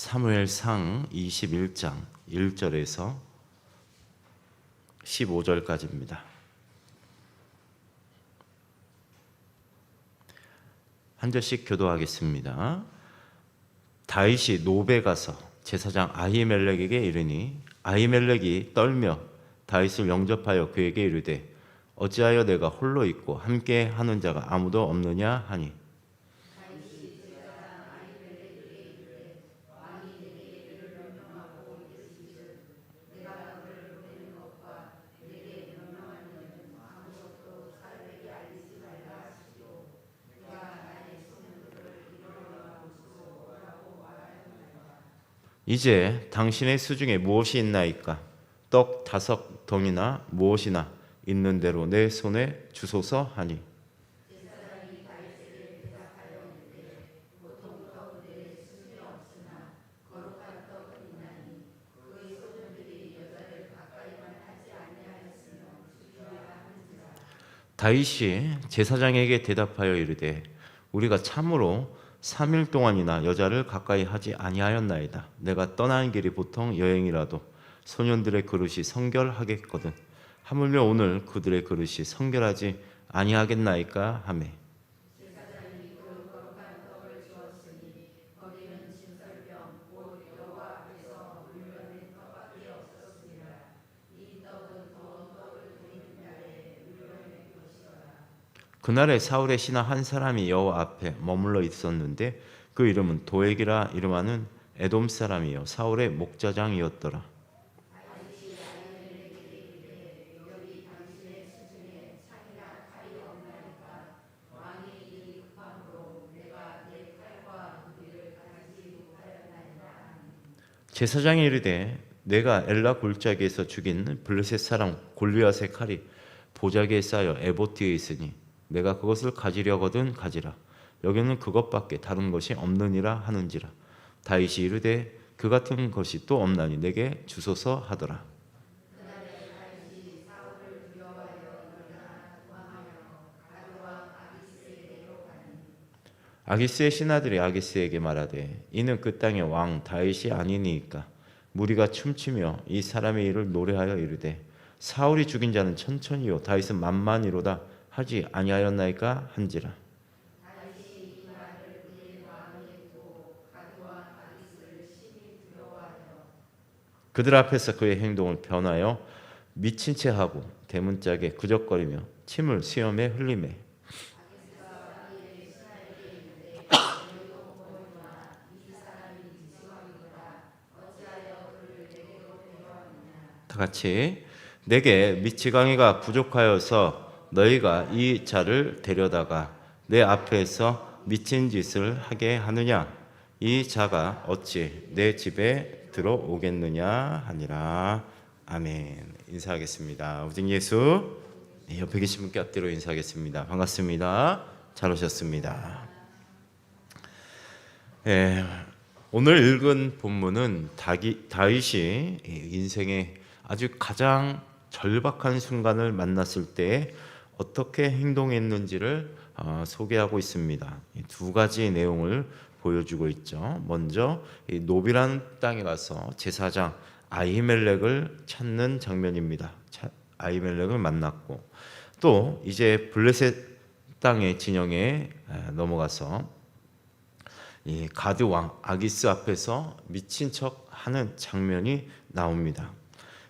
사무엘상 21장 1절에서 15절까지입니다. 한 절씩 교도하겠습니다. 다윗이 노베 가서 제사장 아히멜렉에게 이르니 아히멜렉이 떨며 다윗을 영접하여 그에게 이르되 어찌하여 내가 홀로 있고 함께 하는 자가 아무도 없느냐 하니 이제 당신의 수중에 무엇이 있나이까? 떡 다섯 덩이나 무엇이나 있는 대로 내 손에 주소서 하니. 다윗이 제사장에게 대답하여 이르되 우리가 참으로 3일 동안이나 여자를 가까이 하지 아니하였나이다. 내가 떠나는 길이 보통 여행이라도 소년들의 그릇이 성결하겠거든. 하물며 오늘 그들의 그릇이 성결하지 아니하겠나이까 하매. 그날에 사울의 신하 한 사람이 여호와 앞에 머물러 있었는데 그 이름은 도액이라 이름하는 에돔 사람이요 사울의 목자장이었더라. 제사장이 이르되 내가 엘라 골짜기에서 죽인 블레셋 사람 골리앗의 칼이 보자기에 쌓여 에보트에 있으니 내가 그것을 가지려거든 가지라. 여기는 그것밖에 다른 것이 없느니라 하는지라. 다윗이 이르되 그 같은 것이 또 없나니 내게 주소서 하더라. 아기스의 신하들이 아기스에게 말하되 이는 그 땅의 왕 다윗이 아니니까. 무리가 춤추며 이 사람의 일을 노래하여 이르되 사울이 죽인 자는 천천히요. 다윗은 만만이로다 하지 아니하였나이까 한지라. 그들 앞에서 그의 행동을 변하여 미친 채 하고 대문짝에 구적거리며 침을 수염에 흘리매. 다 같이 내게 미치광이가 부족하여서 너희가 이 자를 데려다가 내 앞에서 미친 짓을 하게 하느냐? 이 자가 어찌 내 집에 들어오겠느냐 하니라. 아멘. 인사하겠습니다. 우진 예수 네, 옆에 계신 분께 앞뒤로 인사하겠습니다. 반갑습니다. 잘 오셨습니다. 예, 오늘 읽은 본문은 다기, 다윗이 인생의 아주 가장 절박한 순간을 만났을 때 어떻게 행동했는지를 어, 소개하고 있습니다. 이두 가지 내용을 보여주고 있죠. 먼저 이 노비라는 땅에 가서 제사장 아히멜렉을 찾는 장면입니다. 차- 아히멜렉을 만났고 또 이제 블레셋 땅의 진영에 에, 넘어가서 이 가드 왕 아기스 앞에서 미친 척 하는 장면이 나옵니다.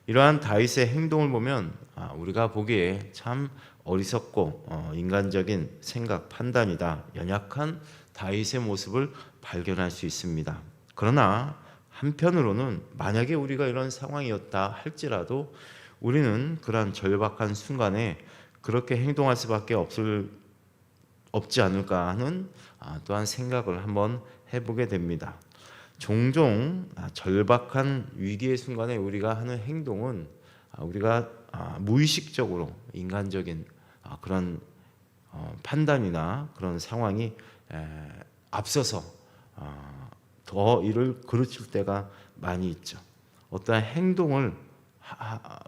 이러한 다윗의 행동을 보면 아, 우리가 보기에 참 어리석고 어, 인간적인 생각 판단이다 연약한 다윗의 모습을 발견할 수 있습니다. 그러나 한편으로는 만약에 우리가 이런 상황이었다 할지라도 우리는 그러한 절박한 순간에 그렇게 행동할 수밖에 없을 없지 않을까 하는 아, 또한 생각을 한번 해보게 됩니다. 종종 아, 절박한 위기의 순간에 우리가 하는 행동은 아, 우리가 아, 무의식적으로 인간적인 아, 그런 어, 판단이나 그런 상황이 에, 앞서서 아, 더 이를 그르칠 때가 많이 있죠. 어떠한 행동을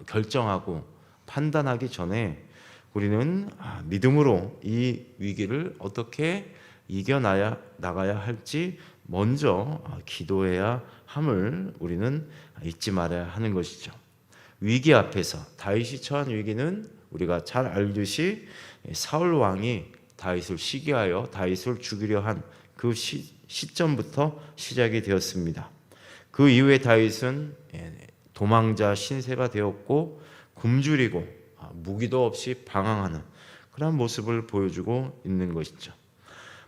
결정하고 판단하기 전에 우리는 아, 믿음으로 이 위기를 어떻게 이겨나야 나가야 할지 먼저 아, 기도해야 함을 우리는 잊지 말아야 하는 것이죠. 위기 앞에서 다윗이 처한 위기는 우리가 잘 알듯이 사울 왕이 다윗을 시기하여 다윗을 죽이려 한 그 시점부터 시작이 되었습니다. 그 이후에 다윗은 예, 도망자 신세가 되었고 굶주리고 아, 무기도 없이 방황하는 그런 모습을 보여주고 있는 것이죠.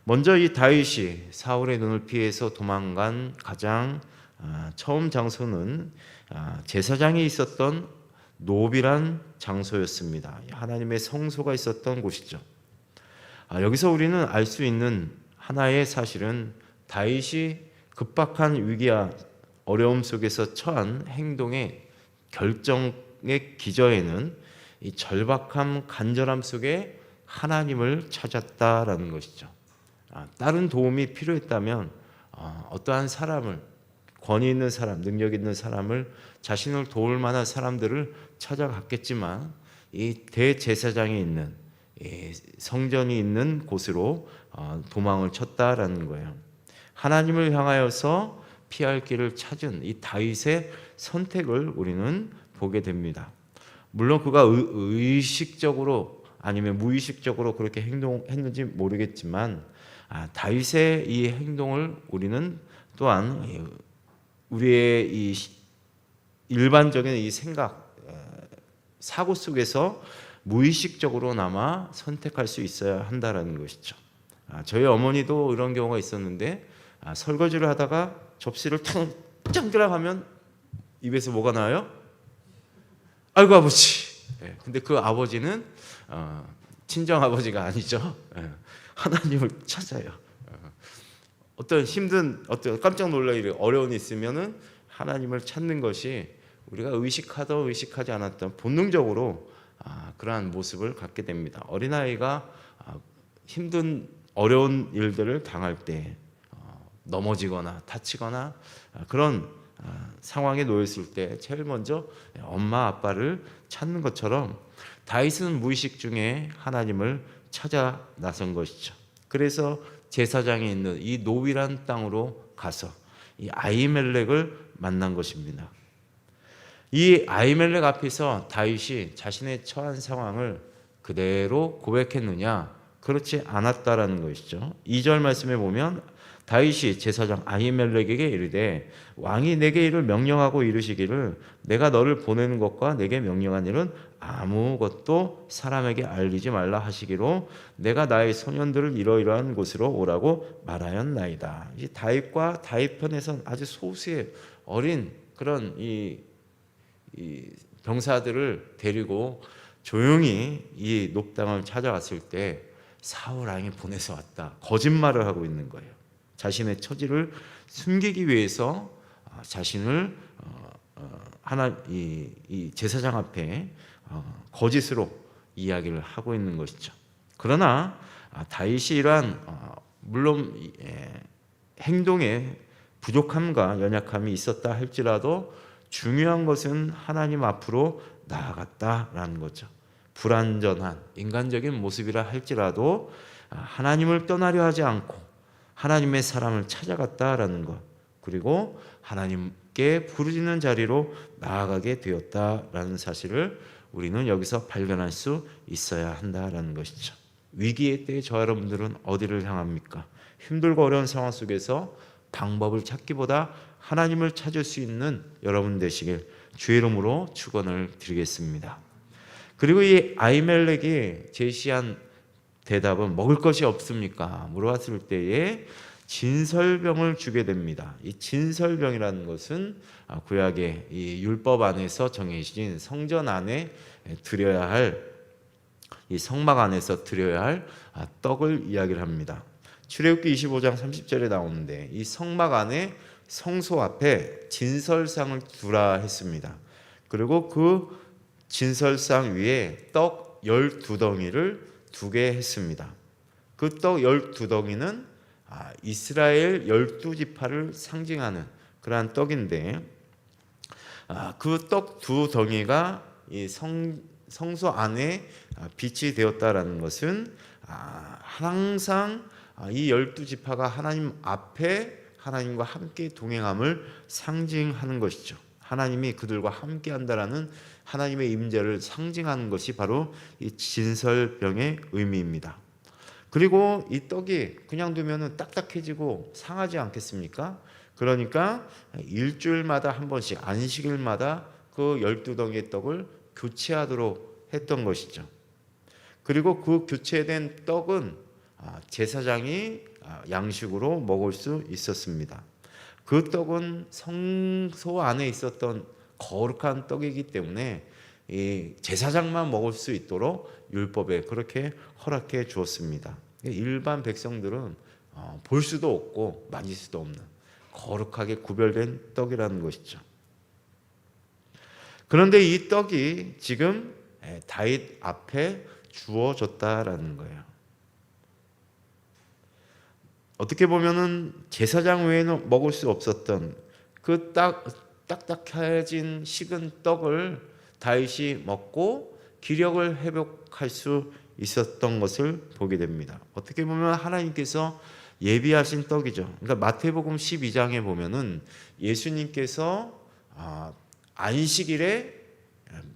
먼저 이 다윗이 사울의 눈을 피해서 도망간 가장 아, 처음 장소는 아, 제사장이 있었던 노비란 장소였습니다. 하나님의 성소가 있었던 곳이죠. 여기서 우리는 알 수 있는 하나의 사실은 다윗이 급박한 위기와 어려움 속에서 처한 행동의 결정의 기저에는 이 절박함, 간절함 속에 하나님을 찾았다라는 것이죠. 아, 다른 도움이 필요했다면 어, 어떠한 사람을 권위 있는 사람, 능력 있는 사람을 자신을 도울 만한 사람들을 찾아갔겠지만 이 대제사장이 있는 이 성전이 있는 곳으로 어, 도망을 쳤다라는 거예요. 하나님을 향하여서 피할 길을 찾은 이 다윗의 선택을 우리는 보게 됩니다. 물론 그가 의식적으로 아니면 무의식적으로 그렇게 행동했는지 모르겠지만 아, 다윗의 이 행동을 우리는 또한 우리의 이 일반적인 이 생각 사고 속에서 무의식적으로나마 선택할 수 있어야 한다라는 것이죠. 아, 저희 어머니도 이런 경우가 있었는데 아, 설거지를 하다가 접시를 탕 짱그라 하면 입에서 뭐가 나요? 아이고 아버지. 예, 근데 그 아버지는 어, 친정 아버지가 아니죠. 예, 하나님을 찾아요. 어, 어떤 힘든 어떤 깜짝 놀랄 일이 어려운 일 있으면은 하나님을 찾는 것이 우리가 의식하던 의식하지 않았던 본능적으로 아, 그러한 모습을 갖게 됩니다. 어린아이가 아, 힘든 어려운 일들을 당할 때 어, 넘어지거나 다치거나 아, 그런 아, 상황에 놓였을 때 제일 먼저 엄마 아빠를 찾는 것처럼 다윗은 무의식 중에 하나님을 찾아 나선 것이죠. 그래서 제사장이 있는 이 노위란 땅으로 가서 이 아이멜렉을 만난 것입니다. 이 아이멜렉 앞에서 다윗이 자신의 처한 상황을 그대로 고백했느냐? 그렇지 않았다라는 것이죠. 2절 말씀에 보면 다윗이 제사장 아히멜렉에게 이르되 왕이 내게 이를 명령하고 이르시기를 내가 너를 보내는 것과 내게 명령한 일은 아무것도 사람에게 알리지 말라 하시기로 내가 나의 소년들을 이러이러한 곳으로 오라고 말하였나이다. 이 다윗과 다윗 편에선 아주 소수의 어린 그런 이, 이 병사들을 데리고 조용히 이 녹당을 찾아왔을 때 사울 왕이 보내서 왔다. 거짓말을 하고 있는 거예요. 자신의 처지를 숨기기 위해서 어, 자신을 어, 어, 하나 이, 이 제사장 앞에 거짓으로 이야기를 하고 있는 것이죠. 그러나 아, 다윗이 이러한 물론 예, 행동에 부족함과 연약함이 있었다 할지라도 중요한 것은 하나님 앞으로 나아갔다라는 거죠. 불완전한 인간적인 모습이라 할지라도 아, 하나님을 떠나려 하지 않고 하나님의 사람을 찾아갔다라는 것 그리고 하나님께 부르짖는 자리로 나아가게 되었다라는 사실을 우리는 여기서 발견할 수 있어야 한다라는 것이죠. 위기의 때에 저 여러분들은 어디를 향합니까? 힘들고 어려운 상황 속에서 방법을 찾기보다 하나님을 찾을 수 있는 여러분 되시길 주의 이름으로 축원을 드리겠습니다. 그리고 이 아이멜렉이 제시한 대답은 먹을 것이 없습니까? 물어봤을 때에 진설병을 주게 됩니다. 이 진설병이라는 것은 아, 구약의 이 율법 안에서 정해진 성전 안에 드려야 할 이 성막 안에서 드려야 할 아, 떡을 이야기를 합니다. 출애굽기 25장 30절에 나오는데 이 성막 안에 성소 앞에 진설상을 두라 했습니다. 그리고 그 진설상 위에 떡 12덩이를 두게 했습니다. 그 떡 12덩이는 아, 이스라엘 12지파를 상징하는 그러한 떡인데 아, 그떡 두 덩이가 성, 성소 안에 아, 빛이 되었다라는 것은 항상 아, 이 열두 지파가 하나님 앞에 하나님과 함께 동행함을 상징하는 것이죠. 하나님이 그들과 함께 한다라는 하나님의 임재를 상징하는 것이 바로 이 진설병의 의미입니다. 그리고 이 떡이 그냥 두면은 딱딱해지고 상하지 않겠습니까? 그러니까 일주일마다 한 번씩 안식일마다 그 열두 덩이의 떡을 교체하도록 했던 것이죠. 그리고 그 교체된 떡은 아, 제사장이 아, 양식으로 먹을 수 있었습니다. 그 떡은 성소 안에 있었던 거룩한 떡이기 때문에 이 제사장만 먹을 수 있도록 율법에 그렇게 허락해 주었습니다. 일반 백성들은 어, 볼 수도 없고 만질 수도 없는 거룩하게 구별된 떡이라는 것이죠. 그런데 이 떡이 지금 에, 다윗 앞에 주어졌다라는 거예요. 어떻게 보면은 제사장 외에는 먹을 수 없었던 그 딱 딱딱해진 식은 떡을 다윗이 먹고 기력을 회복할 수 있었던 것을 보게 됩니다. 어떻게 보면 하나님께서 예비하신 떡이죠. 그러니까 마태복음 12장에 보면은 예수님께서 아, 안식일에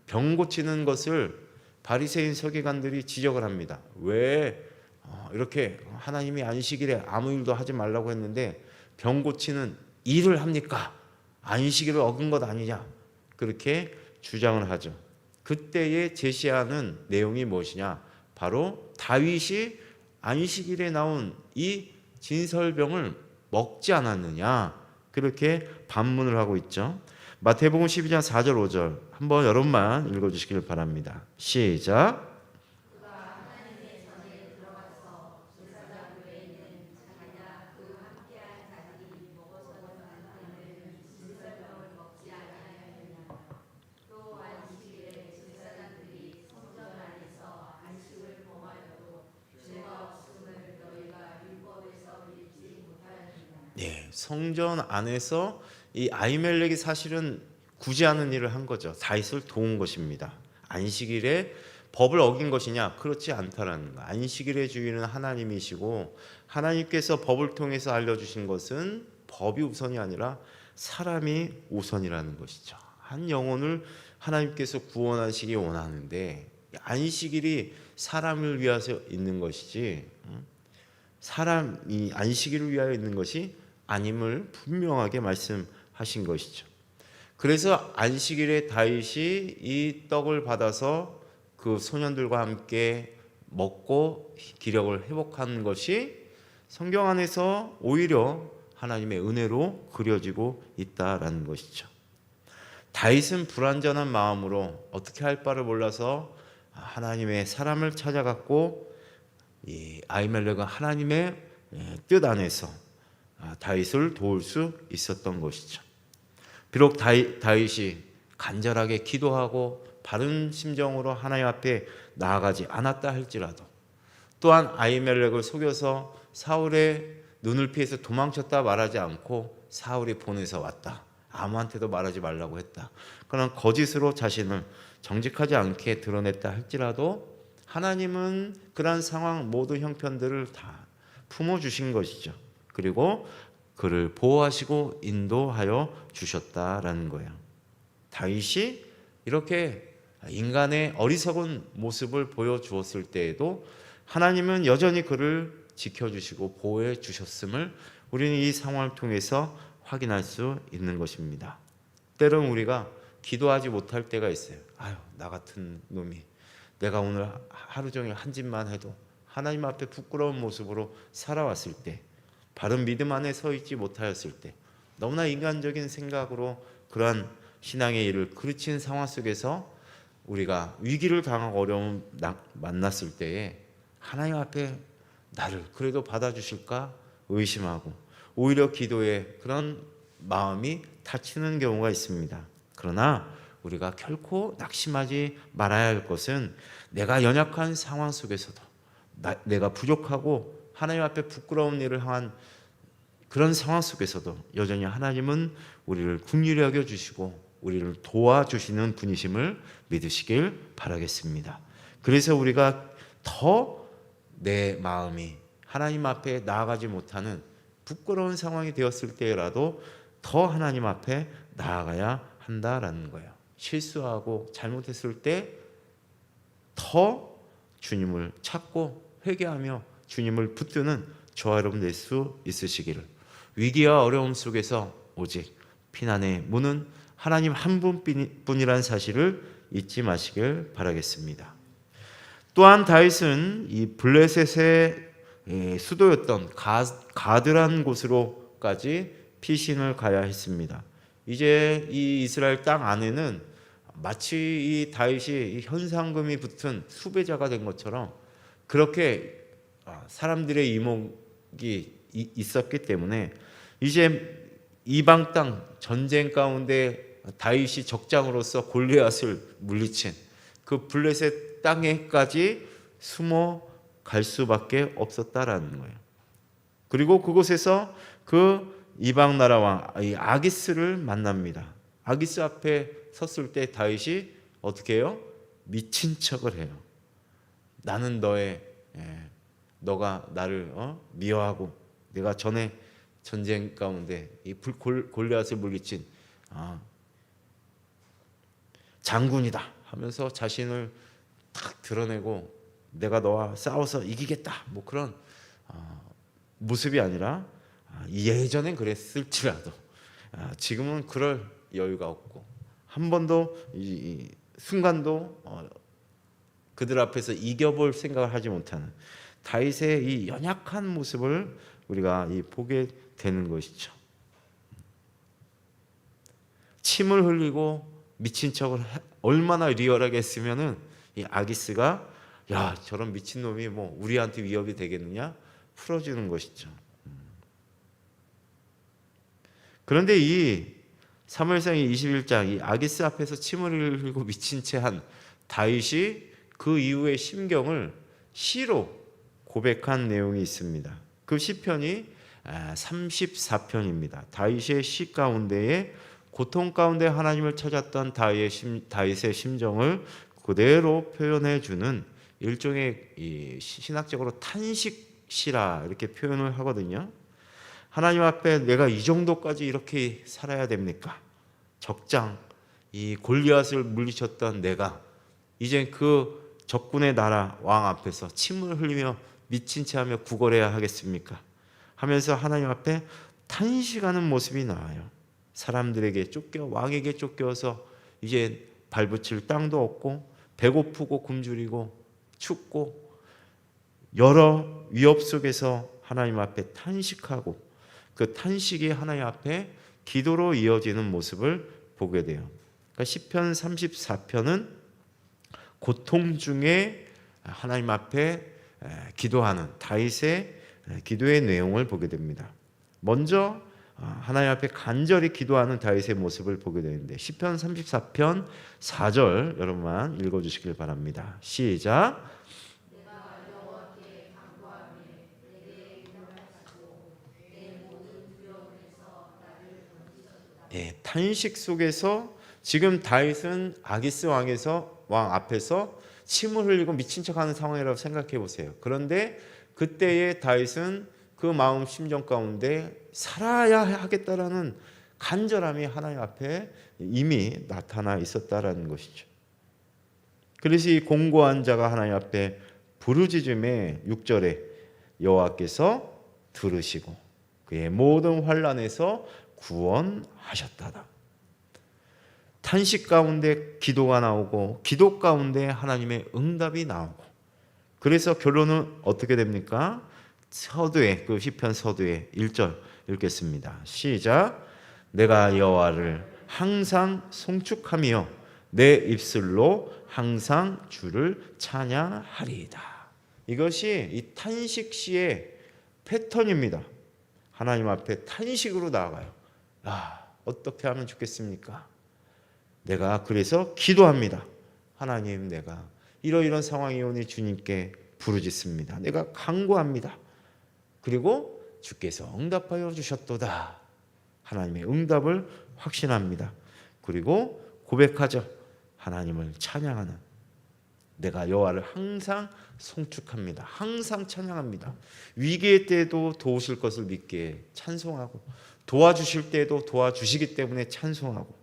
병 고치는 것을 바리새인 서기관들이 지적을 합니다. 왜 어, 이렇게 하나님이 안식일에 아무 일도 하지 말라고 했는데 병 고치는 일을 합니까? 안식일을 어긴 것 아니냐? 그렇게 주장을 하죠. 그때에 제시하는 내용이 무엇이냐? 바로 다윗이 안식일에 나온 이 진설병을 먹지 않았느냐? 그렇게 반문을 하고 있죠. 마태복음 12장 4절 5절 한번 여러분만 읽어 주시길 바랍니다. 시작. 성전 안에서 이 아이멜렉이 사실은 굳이 하는 일을 한 거죠. 다윗을 도운 것입니다. 안식일에 법을 어긴 것이냐? 그렇지 않다라는 거. 안식일의 주인은 하나님이시고 하나님께서 법을 통해서 알려주신 것은 법이 우선이 아니라 사람이 우선이라는 것이죠. 한 영혼을 하나님께서 구원하시기 원하는데 안식일이 사람을 위해서 있는 것이지 음? 사람이 안식일을 위하여 있는 것이 아님을 분명하게 말씀하신 것이죠. 그래서 안식일에 다윗이 이 떡을 받아서 그 소년들과 함께 먹고 기력을 회복하는 것이 성경 안에서 오히려 하나님의 은혜로 그려지고 있다라는 것이죠. 다윗은 불완전한 마음으로 어떻게 할 바를 몰라서 하나님의 사람을 찾아갔고 이 아이멜렉은 하나님의 뜻 안에서 아, 다윗을 도울 수 있었던 것이죠. 비록 다윗, 다윗이 간절하게 기도하고 바른 심정으로 하나님 앞에 나아가지 않았다 할지라도 또한 아이멜렉을 속여서 사울의 눈을 피해서 도망쳤다 말하지 않고 사울이 보내서 왔다. 아무한테도 말하지 말라고 했다. 그런 거짓으로 자신을 정직하지 않게 드러냈다 할지라도 하나님은 그러한 상황 모두 형편들을 다 품어 주신 것이죠. 그리고 그를 보호하시고 인도하여 주셨다라는 거예요. 다윗이 이렇게 인간의 어리석은 모습을 보여주었을 때에도 하나님은 여전히 그를 지켜주시고 보호해 주셨음을 우리는 이 상황을 통해서 확인할 수 있는 것입니다. 때론 우리가 기도하지 못할 때가 있어요. 아유, 나 같은 놈이 내가 오늘 하루 종일 한 짓만 해도 하나님 앞에 부끄러운 모습으로 살아왔을 때 바른 믿음 안에 서 있지 못하였을 때 너무나 인간적인 생각으로 그러한 신앙의 일을 그르친 상황 속에서 우리가 위기를 당하고 어려움 만났을 때에 하나님 앞에 나를 그래도 받아주실까 의심하고 오히려 기도에 그런 마음이 다치는 경우가 있습니다. 그러나 우리가 결코 낙심하지 말아야 할 것은 내가 연약한 상황 속에서도 나, 내가 부족하고 하나님 앞에 부끄러운 일을 향한 그런 상황 속에서도 여전히 하나님은 우리를 긍휼히 여겨 주시고 우리를 도와주시는 분이심을 믿으시길 바라겠습니다. 그래서 우리가 더 내 마음이 하나님 앞에 나아가지 못하는 부끄러운 상황이 되었을 때라도 더 하나님 앞에 나아가야 한다라는 거예요. 실수하고 잘못했을 때 더 주님을 찾고 회개하며 주님을 붙드는 저와 여러분 될 수 있으시기를 위기와 어려움 속에서 오직 피난의 문은 하나님 한 분뿐이라는 사실을 잊지 마시길 바라겠습니다. 또한 다윗은 이 블레셋의 예, 수도였던 가, 가드란 곳으로까지 피신을 가야 했습니다. 이제 이 이스라엘 땅 안에는 마치 이 다윗이 이 현상금이 붙은 수배자가 된 것처럼 그렇게 아, 사람들의 이목이 이- 있었기 때문에 이제 이방 땅 전쟁 가운데 다윗이 적장으로서 골리앗을 물리친 그 블레셋 땅에까지 숨어 갈 수밖에 없었다라는 거예요. 그리고 그곳에서 그 이방 나라 왕이 아기스를 만납니다. 아기스 앞에 섰을 때 다윗이 어떻게 해요? 미친 척을 해요. 나는 너의 예, 너가 나를 어? 미워하고 내가 전에 전쟁 가운데 이 불- 골- 골리앗을 물리친 아, 장군이다 하면서 자신을 탁 드러내고 내가 너와 싸워서 이기겠다 뭐 그런 아, 모습이 아니라 아, 예전엔 그랬을지라도 아, 지금은 그럴 여유가 없고 한 번도 이, 이 순간도 어, 그들 앞에서 이겨볼 생각을 하지 못하는 다윗의 이 연약한 모습을 우리가 이 보게 되는 것이죠. 침을 흘리고 미친 척을 해- 얼마나 리얼하게 했으면은 이 아기스가 야 저런 미친 놈이 뭐 우리한테 위협이 되겠느냐 풀어주는 것이죠. 음. 그런데 이 사무엘상의 21장 이 아기스 앞에서 침을 흘리고 미친 채 한 다윗이 그 이후의 심경을 시로 고백한 내용이 있습니다. 그 시편이 34편입니다. 다윗의 시 가운데에 고통 가운데 하나님을 찾았던 다윗의, 심정을 그대로 표현해 주는 일종의 이 신학적으로 탄식시라 이렇게 표현을 하거든요. 하나님 앞에 내가 이 정도까지 이렇게 살아야 됩니까? 적장 이 골리앗을 물리쳤던 내가 이제 그 적군의 나라 왕 앞에서 침을 흘리며 미친 채 하며 구걸해야 하겠습니까? 하면서 하나님 앞에 탄식하는 모습이 나와요. 사람들에게 쫓겨 왕에게 쫓겨서 이제 발붙일 땅도 없고 배고프고 굶주리고 춥고 여러 위협 속에서 하나님 앞에 탄식하고 그 탄식이 하나님 앞에 기도로 이어지는 모습을 보게 돼요. 그러니까 시편 34편은 고통 중에 하나님 앞에 기도하는 다윗의 기도의 내용을 보게 됩니다. 먼저 아, 하나님 앞에 간절히 기도하는 다윗의 모습을 보게 되는데 시편 34편 4절 여러분만 읽어 주시길 바랍니다. 시작. 예, 탄식 속에서 지금 다윗은 아기스 왕에서 왕 앞에서 침을 흘리고 미친 척하는 상황이라고 생각해 보세요. 그런데 그때의 다윗은 그 마음 심정 가운데 살아야 하겠다라는 간절함이 하나님 앞에 이미 나타나 있었다라는 것이죠. 그래서 이 공고한 자가 하나님 앞에 부르짖음에 6절에 여호와께서 들으시고 그의 모든 환란에서 구원하셨다다. 탄식 가운데 기도가 나오고 기도 가운데 하나님의 응답이 나오고 그래서 결론은 어떻게 됩니까? 서두에 그 시편 서두에 1절 읽겠습니다. 시작. 내가 여호와를 항상 송축하며 내 입술로 항상 주를 찬양하리이다. 이것이 이 탄식 시의 패턴입니다. 하나님 앞에 탄식으로 나아가요. 아, 어떻게 하면 좋겠습니까? 내가 그래서 기도합니다. 하나님, 내가 이러이런 상황이 오니 주님께 부르짖습니다. 내가 간구합니다. 그리고 주께서 응답하여 주셨도다. 하나님의 응답을 확신합니다. 그리고 고백하죠. 하나님을 찬양하는 내가 여호와를 항상 송축합니다. 항상 찬양합니다. 위기의 때에도 도우실 것을 믿기에 찬송하고 도와주실 때에도 도와주시기 때문에 찬송하고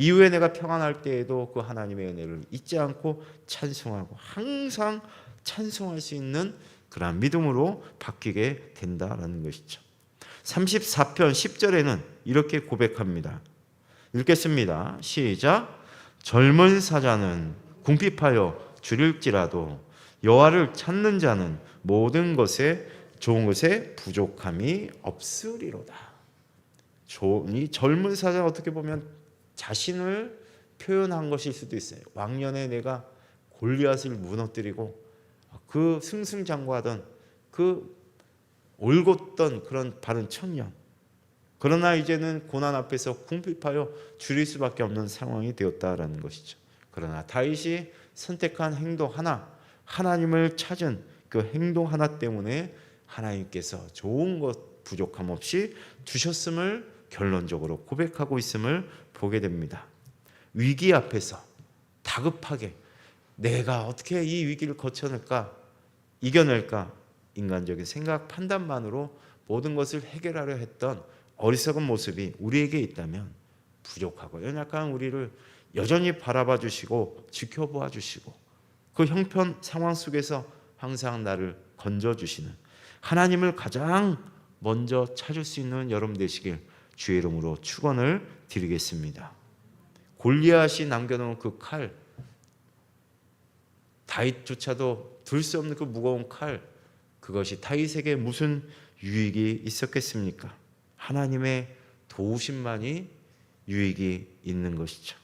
이후에 내가 평안할 때에도 그 하나님의 은혜를 잊지 않고 찬송하고 항상 찬송할 수 있는 그러한 믿음으로 바뀌게 된다라는 것이죠. 34편 10절에는 이렇게 고백합니다. 읽겠습니다. 시작. 젊은 사자는 궁핍하여 줄일지라도 여호와를 찾는 자는 모든 것에 좋은 것에 부족함이 없으리로다. 이 젊은 사자는 어떻게 보면 자신을 표현한 것일 수도 있어요. 왕년에 내가 골리앗을 무너뜨리고 그 승승장구하던 그 올곧던 그런 바른 청년. 그러나 이제는 고난 앞에서 궁핍하여 줄일 수밖에 없는 상황이 되었다라는 것이죠. 그러나 다윗이 선택한 행동 하나, 하나님을 찾은 그 행동 하나 때문에 하나님께서 좋은 것 부족함 없이 주셨음을 결론적으로 고백하고 있음을 보게 됩니다. 위기 앞에서 다급하게 내가 어떻게 이 위기를 거쳐낼까, 이겨낼까, 인간적인 생각, 판단만으로 모든 것을 해결하려 했던 어리석은 모습이 우리에게 있다면 부족하고 연약한 우리를 여전히 바라봐 주시고 지켜보아 주시고 그 형편 상황 속에서 항상 나를 건져 주시는 하나님을 가장 먼저 찾을 수 있는 여러분 되시길 주의 이름으로 축원을 드리겠습니다. 골리앗이 남겨놓은 그 칼, 다윗조차도 들 수 없는 그 무거운 칼, 그것이 다윗에게 무슨 유익이 있었겠습니까? 하나님의 도우심만이 유익이 있는 것이죠.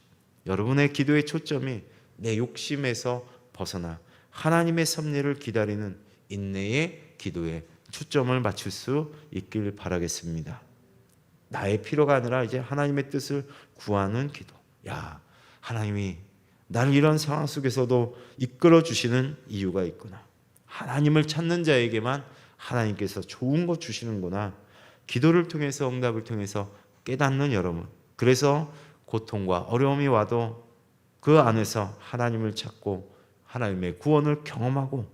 여러분의 기도의 초점이 내 욕심에서 벗어나 하나님의 섭리를 기다리는 인내의 기도에 초점을 맞출 수 있길 바라겠습니다. 나의 필요가 아니라 이제 하나님의 뜻을 구하는 기도. 야, 하나님이 나를 이런 상황 속에서도 이끌어 주시는 이유가 있구나. 하나님을 찾는 자에게만 하나님께서 좋은 것 주시는구나. 기도를 통해서 응답을 통해서 깨닫는 여러분. 그래서 고통과 어려움이 와도 그 안에서 하나님을 찾고 하나님의 구원을 경험하고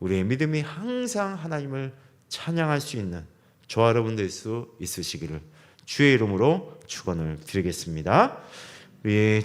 우리의 믿음이 항상 하나님을 찬양할 수 있는 저와 여러분 될 수 있으시기를 주의 이름으로 축원을 드리겠습니다. 우리